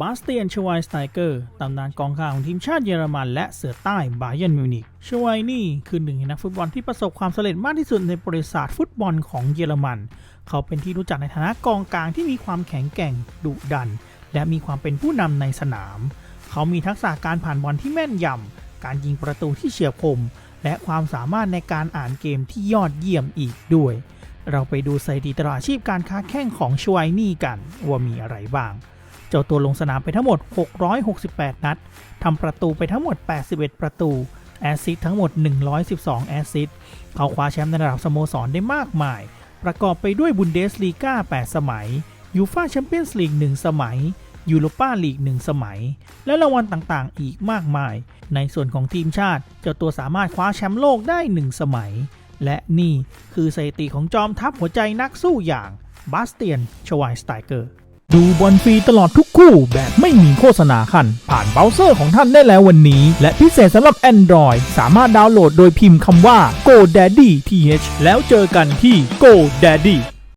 บาสเตียนชวายสไตเกอร์ตำนานกองกลางของทีมชาติเยอรมันและเสือใต้บาเยิร์นมิวนิกชวายนี่คือหนึ่งในนักฟุตบอลที่ประสบความสำเร็จมากที่สุดในประวัติศาสตร์ฟุตบอลของเยอรมัน เขาเป็นที่รู้จักในฐานะกองกลางที่มีความแข็งแกร่งดุดัน และมีความเป็นผู้นำในสนาม เขามีทักษะการผ่านบอลที่แม่นยำการยิงประตูที่เฉียบคม และความสามารถในการอ่านเกมที่ยอดเยี่ยมอีกด้วย เราไปดูสถิติตลอดอาชีพการค้าแข่งของชวายนี่กันว่ามีอะไรบ้าง เจ้าตัวลงสนามไปทั้งหมด 668 นัดทำประตูไปทั้งหมด 81 ประตู แอสซิสต์ทั้งหมด 112 แอสซิสต์เขาคว้าแชมป์ในระดับสโมสรได้มากมาย ประกอบไปด้วยบุนเดสลีกา8 สมัย ยูฟาแชมเปี้ยนส์ลีก 1 สมัยยูโรปาลีก1สมัย และรางวัลต่างๆ อีกมากมาย ในส่วนของทีมชาติ เจ้าตัวสามารถคว้าแชมป์โลกได้1สมัย และนี่คือสถิติของจอมทัพหัวใจนักสู้อย่างบาสเตียน ชวายสไตเกอร์ ดูบอลฟรีตลอดทุกคู่แบบไม่มีโฆษณาคัน ผ่านเบราว์เซอร์ของท่านได้แล้ววันนี้ และพิเศษสำหรับ Android สามารถดาวน์โหลดโดยพิมพ์คำว่า GoDaddy TH แล้วเจอกันที่ GoDaddy